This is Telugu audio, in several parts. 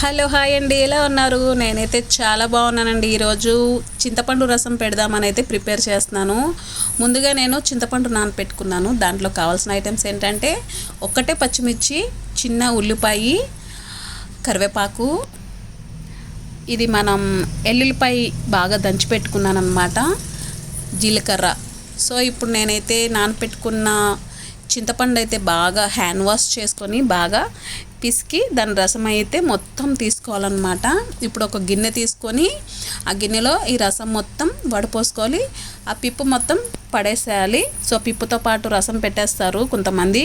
హలో హాయ్ అండి. ఎలా ఉన్నారు? నేనైతే చాలా బాగున్నానండి. ఈరోజు చింతపండు రసం పెడదామని అయితే ప్రిపేర్ చేస్తున్నాను. ముందుగా నేను చింతపండు నానపెట్టుకున్నాను. దాంట్లో కావాల్సిన ఐటమ్స్ ఏంటంటే ఒక్కటే పచ్చిమిర్చి చిన్న ఉల్లిపాయ కరివేపాకు. ఇది మనం ఎల్లుల్లిపాయ బాగా దంచి పెట్టుకున్నాను అనమాట జీలకర్ర. సో ఇప్పుడు నేనైతే నానపెట్టుకున్న చింతపండు అయితే బాగా హ్యాండ్ వాష్ చేసుకొని బాగా పిసికి దాని రసం అయితే మొత్తం తీసుకోవాలన్నమాట. ఇప్పుడు ఒక గిన్నె తీసుకొని ఆ గిన్నెలో ఈ రసం మొత్తం వడపోసుకోవాలి. ఆ పిప్పు మొత్తం పడేసేయాలి. సో పిప్పుతో పాటు రసం పెట్టేస్తారు కొంతమంది.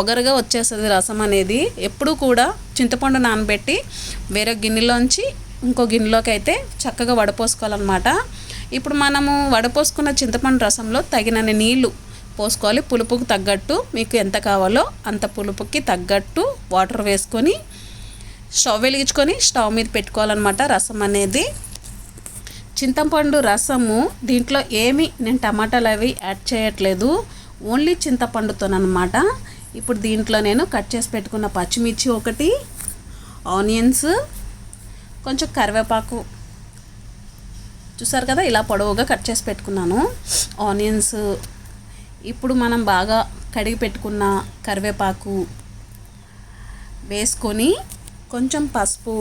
ఒగరుగా వచ్చేస్తుంది రసం అనేది. ఎప్పుడు కూడా చింతపండు నానబెట్టి వేరే గిన్నెలోంచి ఇంకో గిన్నెలోకి అయితే చక్కగా వడపోసుకోవాలన్నమాట. ఇప్పుడు మనము వడపోసుకున్న చింతపండు రసంలో తగినన్ని నీళ్ళు పోసుకోవాలి. పులుపుకు తగ్గట్టు మీకు ఎంత కావాలో అంత పులుపుకి తగ్గట్టు వాటర్ వేసుకొని స్టవ్ వెలిగించుకొని స్టవ్ మీద పెట్టుకోవాలన్నమాట రసం అనేది. చింతపండు రసము దీంట్లో ఏమి నేను టమాటాలు అవి యాడ్ చేయట్లేదు. ఓన్లీ చింతపండుతోనమాట ఇప్పుడు దీంట్లో నేను కట్ చేసి పెట్టుకున్న పచ్చిమిర్చి ఒకటి ఆనియన్స్ కొంచెం కరివేపాకు. చూసారు కదా ఇలా పొడవుగా కట్ చేసి పెట్టుకున్నాను. ఆనియన్స్ ఇప్పుడు మనం బాగా కడిగి పెట్టుకున్న కరివేపాకు వేసుకొని కొంచెం పసుపు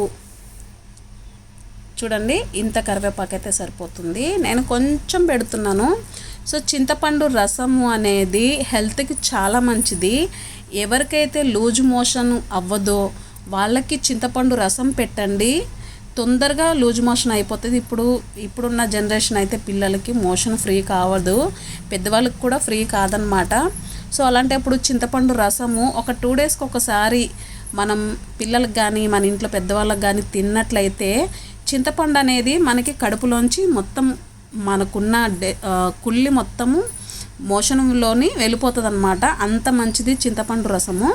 చూడండి ఇంత కరివేపాకు అయితే సరిపోతుంది. నేను కొంచెం పెడుతున్నాను. సో చింతపండు రసము అనేది హెల్త్కి చాలా మంచిది. ఎవరికైతే లూజ్ మోషన్ అవ్వదో వాళ్ళకి చింతపండు రసం పెట్టండి. తొందరగా లూజ్ మోషన్ అయిపోతుంది. ఇప్పుడు ఇప్పుడున్న జనరేషన్ అయితే పిల్లలకి మోషన్ ఫ్రీ కావదు. పెద్దవాళ్ళకి కూడా ఫ్రీ కాదనమాట. సో అలాంటప్పుడు చింతపండు రసము ఒక టూ డేస్కి ఒకసారి మనం పిల్లలకు కానీ మన ఇంట్లో పెద్దవాళ్ళకి కానీ తిన్నట్లయితే చింతపండు అనేది మనకి కడుపులోంచి మొత్తం మనకున్న కుళ్ళి మొత్తము మోషన్లోని వెళ్ళిపోతుంది అనమాట అంత మంచిది చింతపండు రసము.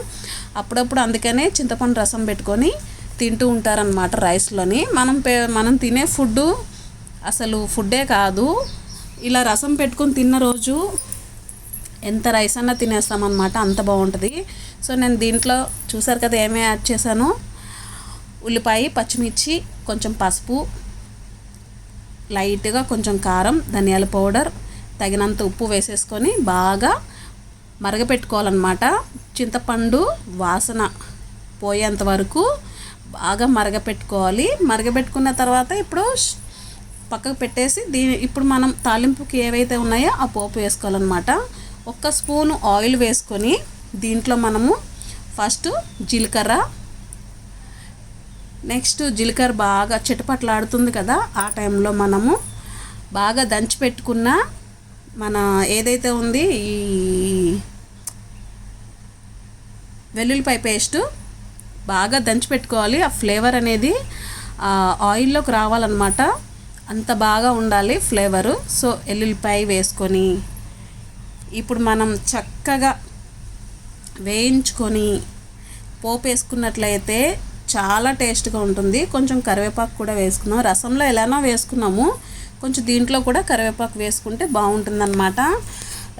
అప్పుడప్పుడు అందుకనే చింతపండు రసం పెట్టుకొని తింటూ ఉంటారనమాట రైస్లోని. మనం పే మనం తినే ఫుడ్డు అసలు ఫుడ్డే కాదు. ఇలా రసం పెట్టుకొని తిన్న రోజు ఎంత రైస్ అన్నా తినేస్తామన్నమాట. అంత బాగుంటుంది. సో నేను దీంట్లో చూసారు కదా ఏమేమి యాడ్ చేశాను? ఉల్లిపాయ పచ్చిమిర్చి కొంచెం పసుపు లైట్గా కొంచెం కారం ధనియాల పౌడర్ తగినంత ఉప్పు వేసేసుకొని బాగా మరగపెట్టుకోవాలన్నమాట. చింతపండు వాసన పోయేంత వరకు బాగా మరగపెట్టుకోవాలి. మరగపెట్టుకున్న తర్వాత ఇప్పుడు పక్కకు పెట్టేసి దీని ఇప్పుడు మనం తాలింపుకి ఏవైతే ఉన్నాయో ఆ పోపు వేసుకోవాలన్నమాట. ఒక్క స్పూను ఆయిల్ వేసుకొని దీంట్లో మనము ఫస్ట్ జీలకర్ర నెక్స్ట్ జీలకర్ర బాగా చిటపట్లాడుతుంది కదా ఆ టైంలో మనము బాగా దంచి పెట్టుకున్న మన ఏదైతే ఉంది ఈ వెల్లుల్లిపాయ పేస్టు బాగా దంచి పెట్టుకోవాలి. ఆ ఫ్లేవర్ అనేది ఆయిల్లోకి రావాలన్నమాట. అంత బాగా ఉండాలి ఫ్లేవరు. సో ఎల్లుల్లిపాయ వేసుకొని ఇప్పుడు మనం చక్కగా వేయించుకొని పోపు వేసుకున్నట్లయితే చాలా టేస్ట్గా ఉంటుంది. కొంచెం కరివేపాకు కూడా వేసుకున్నాం రసంలో ఎలానో వేసుకున్నాము. కొంచెం దీంట్లో కూడా కరివేపాకు వేసుకుంటే బాగుంటుందన్నమాట.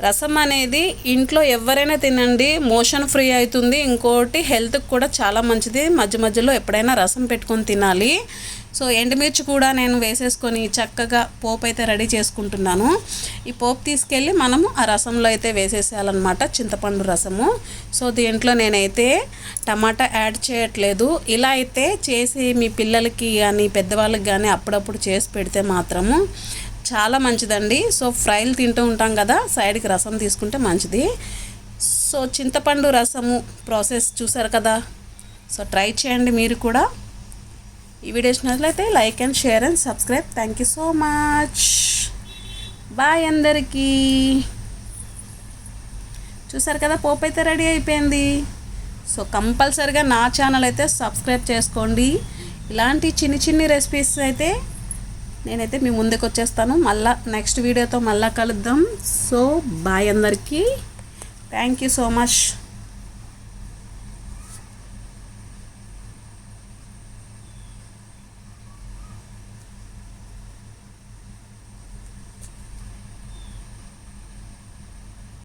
రసం అనేది ఇంట్లో ఎవరైనా తినండి మోషన్ ఫ్రీ అవుతుంది. ఇంకోటి హెల్త్కి కూడా చాలా మంచిది. మధ్య మధ్యలో ఎప్పుడైనా రసం పెట్టుకొని తినాలి. సో ఎండుమిర్చి కూడా నేను వేసేసుకొని చక్కగా పోపు అయితే రెడీ చేసుకుంటున్నాను. ఈ పోపు తీసుకెళ్ళి మనము ఆ రసంలో అయితే వేసేసేయాలన్నమాట చింతపండు రసము. సో దీంట్లో నేనైతే టమాటా యాడ్ చేయట్లేదు. ఇలా అయితే చేసి మీ పిల్లలకి కానీ పెద్దవాళ్ళకి కానీ అప్పుడప్పుడు చేసి పెడితే మాత్రము చాలా మంచిదండి. సో ఫ్రైలు తింటూ ఉంటాం కదా సైడ్కి రసం తీసుకుంటే మంచిది. సో చింతపండు రసము ప్రాసెస్ చూసారు కదా. సో ట్రై చేయండి మీరు కూడా. ఈ వీడియో నచ్చినట్లయితే like and share and subscribe. Thank you so much. Bye అందరికీ. చూసారు కదా పోపు అయితే రెడీ అయిపోయింది. సో కంపల్సరిగా నా ఛానల్ అయితే సబ్స్క్రైబ్ చేసుకోండి. ఇలాంటి చిన్ని చిన్ని రెసిపీస్ అయితే నేనైతే మీ ముందుకు వచ్చేస్తాను. మళ్ళీ నెక్స్ట్ వీడియోతో మళ్ళీ కలుద్దాం. సో బాయ్ అందరికీ. Thank you so much